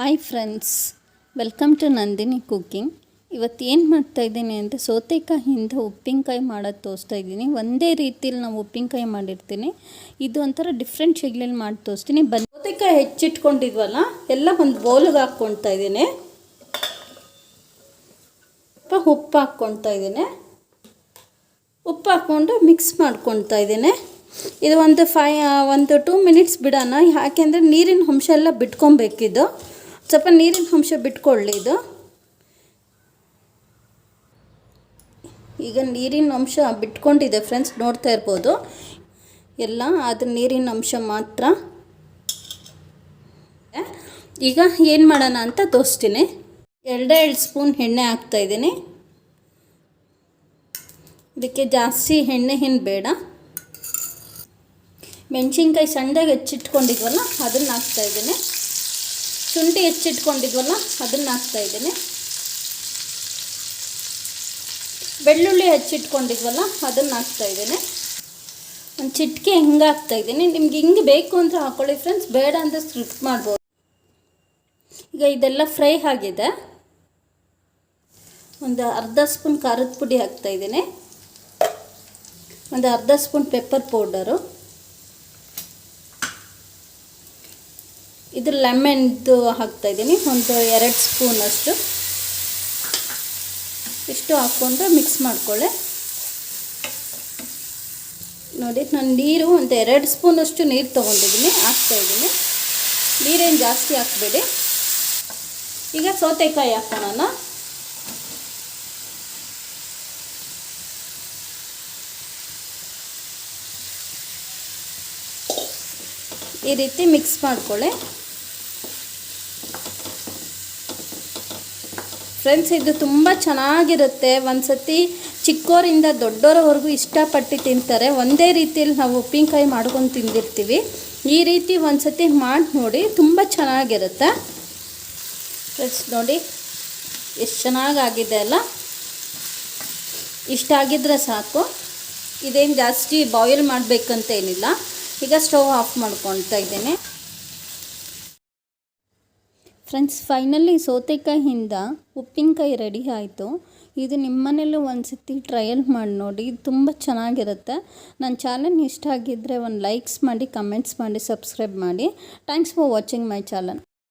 Hi friends welcome to Nandini cooking ಇವತ್ತು ಏನು ಮಾಡ್ತಾಯಿದ್ದೀನಿ ಅಂದರೆ ಸೌತೆಕಾಯಿಂದ ಉಪ್ಪಿನಕಾಯಿ ಮಾಡೋದು ತೋರಿಸ್ತಾ ಇದ್ದೀನಿ. ಒಂದೇ ರೀತಿಯಲ್ಲಿ ನಾವು ಉಪ್ಪಿನಕಾಯಿ ಮಾಡಿರ್ತೀನಿ. ಇದು ಒಂಥರ ಡಿಫ್ರೆಂಟ್ ಶೈಲಿಯಲ್ಲಿ ಮಾಡಿ ತೋರಿಸ್ತೀನಿ. ಬನ್ ಸೌತೆಕಾಯಿ ಹೆಚ್ಚಿಟ್ಕೊಂಡಿದ್ವಲ್ಲ, ಎಲ್ಲ ಒಂದು ಬೌಲ್ಗೆ ಹಾಕ್ಕೊಳ್ತಾ ಇದ್ದೀನಿ. ಸ್ವಲ್ಪ ಉಪ್ಪು ಹಾಕ್ಕೊಳ್ತಾ ಇದ್ದೀನಿ. ಉಪ್ಪು ಹಾಕ್ಕೊಂಡು ಮಿಕ್ಸ್ ಮಾಡ್ಕೊಳ್ತಾ ಇದ್ದೀನಿ. ಇದು ಒಂದು ಫೈ ಒಂದು ಟೂ ಮಿನಿಟ್ಸ್ ಬಿಡೋಣ. ಯಾಕೆಂದರೆ ನೀರಿನ ಅಂಶ ಎಲ್ಲ ಬಿಟ್ಕೊಬೇಕಿದು. ಸ್ವಲ್ಪ ನೀರಿನ ಅಂಶ ಬಿಟ್ಕೊಳ್ಳಿ ಇದು. ಈಗ ನೀರಿನ ಅಂಶ ಬಿಟ್ಕೊಂಡಿದೆ ಫ್ರೆಂಡ್ಸ್ ನೋಡ್ತಾ ಇರ್ಬೋದು. ಎಲ್ಲ ಅದ್ರ ನೀರಿನ ಅಂಶ ಮಾತ್ರ. ಈಗ ಏನು ಮಾಡೋಣ ಅಂತ ತೋರಿಸ್ತೀನಿ. ಎರಡೇ ಎರಡು ಸ್ಪೂನ್ ಎಣ್ಣೆ ಹಾಕ್ತಾಯಿದ್ದೀನಿ ಇದಕ್ಕೆ ಜಾಸ್ತಿ ಎಣ್ಣೆ ಏನು ಬೇಡ. ಮೆಣಸಿನ್ಕಾಯಿ ಸಣ್ಣದಾಗಿ ಹೆಚ್ಚಿಟ್ಕೊಂಡಿದ್ವಲ್ಲ, ಅದನ್ನು ಹಾಕ್ತಾಯಿದ್ದೀನಿ ಶುಂಠಿ ಹೆಚ್ಚಿಟ್ಕೊಂಡಿದ್ವಲ್ಲ, ಅದನ್ನು ಹಾಕ್ತಾಯಿದ್ದೀನಿ ಬೆಳ್ಳುಳ್ಳಿ ಹೆಚ್ಚಿಟ್ಕೊಂಡಿದ್ವಲ್ಲ, ಅದನ್ನು ಹಾಕ್ತಾಯಿದ್ದೀನಿ ಒಂದು ಚಿಟಿಕೆ ಹಿಂಗೆ ಹಾಕ್ತಾಯಿದ್ದೀನಿ ನಿಮ್ಗೆ ಹಿಂಗೆ ಬೇಕು ಅಂದರೆ ಹಾಕ್ಕೊಳ್ಳಿ ಫ್ರೆಂಡ್ಸ್ ಬೇಡ ಅಂದರೆ ಸ್ಕಿಪ್ ಮಾಡ್ಬೋದು. ಈಗ ಇದೆಲ್ಲ ಫ್ರೈ ಆಗಿದೆ. ಒಂದು ಅರ್ಧ ಸ್ಪೂನ್ ಖಾರದ ಪುಡಿ ಹಾಕ್ತಾ ಇದ್ದೀನಿ. ಒಂದು ಅರ್ಧ ಸ್ಪೂನ್ ಪೆಪ್ಪರ್ ಪೌಡರು ಇದು ಲೆಮನ್ದು ಹಾಕ್ತಾಯಿದ್ದೀನಿ ಒಂದು ಎರಡು ಸ್ಪೂನಷ್ಟು ಇಷ್ಟು ಹಾಕ್ಕೊಂಡು ಮಿಕ್ಸ್ ಮಾಡಿಕೊಳ್ಳೆ. ನೋಡಿ, ನಾನು ನೀರು ಒಂದು ಎರಡು ಸ್ಪೂನಷ್ಟು ನೀರು ತೊಗೊಂಡಿದ್ದೀನಿ. ಹಾಕ್ತಾಯಿದ್ದೀನಿ ನೀರೇನು ಜಾಸ್ತಿ ಹಾಕಬೇಡಿ. ಈಗ ಸೌತೆಕಾಯಿ ಹಾಕೋಣ ಈ ರೀತಿ ಮಿಕ್ಸ್ ಮಾಡ್ಕೊಳ್ಳಿ. ಫ್ರೆಂಡ್ಸ್ ಇದು ತುಂಬ ಚೆನ್ನಾಗಿರುತ್ತೆ. ಒಂದು ಸತಿ ಚಿಕ್ಕವರಿಂದ ದೊಡ್ಡೋರವರೆಗೂ ಇಷ್ಟಪಟ್ಟು ತಿಂತಾರೆ. ಒಂದೇ ರೀತಿಯಲ್ಲಿ ನಾವು ಉಪ್ಪಿನಕಾಯಿ ಮಾಡ್ಕೊಂಡು ತಿಂದಿರ್ತೀವಿ. ಈ ರೀತಿ ಒಂದು ಸತಿ ಮಾಡಿ ನೋಡಿ, ತುಂಬ ಚೆನ್ನಾಗಿರುತ್ತೆ. ಫ್ರೆಂಡ್ಸ್ ನೋಡಿ, ಎಷ್ಟು ಚೆನ್ನಾಗಾಗಿದೆ ಅಲ್ಲ? ಇಷ್ಟ ಆಗಿದ್ರೆ ಸಾಕು. ಇದೇನು ಜಾಸ್ತಿ ಬಾಯ್ಲ್ ಮಾಡಬೇಕಂತ ಏನಿಲ್ಲ. ಈಗ ಸ್ಟವ್ ಆಫ್ ಮಾಡ್ಕೊಳ್ತಾ ಇದ್ದೇನೆ. ಫ್ರೆಂಡ್ಸ್, ಫೈನಲಿ ಸೌತೆಕಾಯಿಂದ ಉಪ್ಪಿನಕಾಯಿ ರೆಡಿ ಆಯಿತು. ಇದು ನಿಮ್ಮ ಮನೇಲೂ ಒಂದು ಸತಿ ಟ್ರಯಲ್ ಮಾಡಿ ನೋಡಿ ಇದು ತುಂಬ ಚೆನ್ನಾಗಿರುತ್ತೆ. ನನ್ನ ಚಾನಲ್ ಇಷ್ಟ ಆಗಿದ್ದರೆ ಒಂದು ಲೈಕ್ಸ್ ಮಾಡಿ, ಕಮೆಂಟ್ಸ್ ಮಾಡಿ, ಸಬ್ಸ್ಕ್ರೈಬ್ ಮಾಡಿ. Thanks for watching my channel.